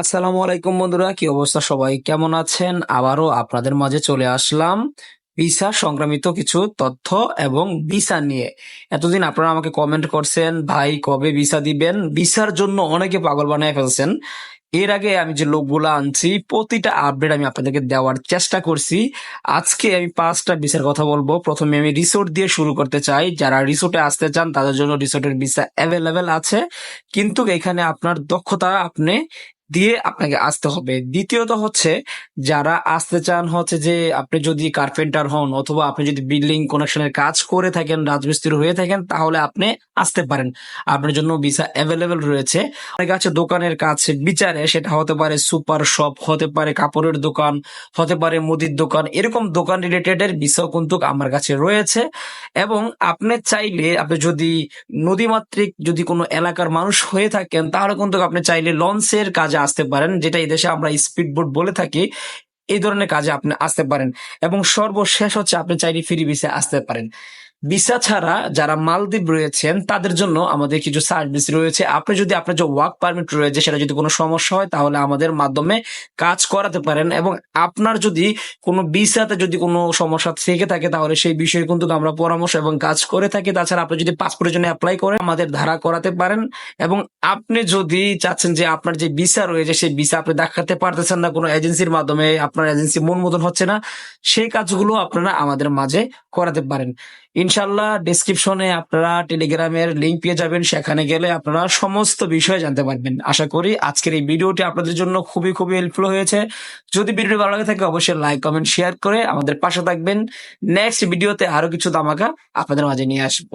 আসসালামু আলাইকুম বন্ধুরা, কি অবস্থা সবাই? কেমন আছেন? আবারও আপনাদের মাঝে চলে আসলাম ভিসা সংক্রামিত কিছু তথ্য এবং ভিসা নিয়ে। এতদিন আপনারা আমাকে কমেন্ট করছেন, ভাই, কবে ভিসা দিবেন? ভিসার জন্য অনেকে পাগল বানিয়ে ফেলছেন। এর আগে আমি যে লোকগুলো আনছি, প্রতিটা আপডেট আমি আপনাদেরকে দেওয়ার চেষ্টা করছি। আজকে আমি পাঁচটা ভিসার কথা বলব। প্রথমে আমি রিসোর্ট দিয়ে শুরু করতে চাই। যারা রিসোর্টে আসতে চান, তাদের জন্য রিসোর্টের ভিসা অ্যাভেলেবেল আছে। কিন্তু এখানে আপনার দক্ষতা আপনি দিয়ে আপনাকে আসতে হবে। দ্বিতীয়ত হচ্ছে, যারা আসতে চান হচ্ছে যে, আপনি যদি কার্পেন্টার হন অথবা আপনি যদি বিল্ডিং কানেকশনের কাজ করে থাকেন, রাজমিস্ত্রি হয়ে থাকেন, তাহলে আপনি আসতে পারেন। আপনার জন্য ভিসা অ্যাভেলেবেল রয়েছে। অনেক আছে দোকানের কাছে বিচারে, সেটা হতে পারে সুপার শপ হতে পারে কাপড়ের দোকান, হতে পারে মুদির দোকান, এরকম দোকান রিলেটেড এর ভিসাও কিন্তু আমার কাছে রয়েছে। এবং আপনি চাইলে, আপনি যদি নদীমাত্রিক যদি কোনো এলাকার মানুষ হয়ে থাকেন, তাহলে কিন্তু আপনি চাইলে লঞ্চের কাজে আসতে পারেন, যেটা এদেশে আমরা স্পিড বোট বলে থাকি, এই ধরনের কাজে আপনি আসতে পারেন। এবং সর্বশেষ হচ্ছে আপনি চাইলে ফ্রি বিষে আসতে পারেন। ভিসা ছাড়া যারা মালদ্বীপ রয়েছেন, তাদের জন্য আমাদের কিছু সার্ভিস রয়েছে। আপনি যদি আপনার যে ওয়ার্ক পারমিট রয়েছে, সেটা যদি কোনো সমস্যা হয়, তাহলে আমাদের মাধ্যমে কাজ করাতে পারেন এবং আপনার যদি কোনো ভিসাতে যদি কোনো সমস্যা থেকে থাকে, তাহলে সেই বিষয়ে কিন্তু আমরা পরামর্শ এবং কাজ করে থাকি। তাছাড়া আপনি যদি পাসপোর্টের জন্য অ্যাপ্লাই করেন, আমাদের ধারা করাতে পারেন এবং আপনি যদি চাচ্ছেন যে আপনার যে ভিসা রয়েছে, সেই ভিসা আপনি দেখাতে পারতেছেন না, কোনো এজেন্সির মাধ্যমে, আপনার এজেন্সি মন মতন হচ্ছে না, সেই কাজগুলো আপনারা আমাদের মাঝে করাতে পারেন। ইনশাল্লাহ ডিসক্রিপশনে আপনারা টেলিগ্রামের লিঙ্ক পেয়ে যাবেন। সেখানে গেলে আপনারা সমস্ত বিষয়ে জানতে পারবেন। আশা করি আজকের এই ভিডিওটি আপনাদের জন্য খুবই খুবই হেল্পফুল হয়েছে। যদি ভিডিওটি ভালো লাগে থাকে অবশ্যই লাইক কমেন্ট শেয়ার করে আমাদের পাশে থাকবেন। নেক্সট ভিডিওতে আরও কিছু দামাকা আপনাদের মাঝে নিয়ে আসব।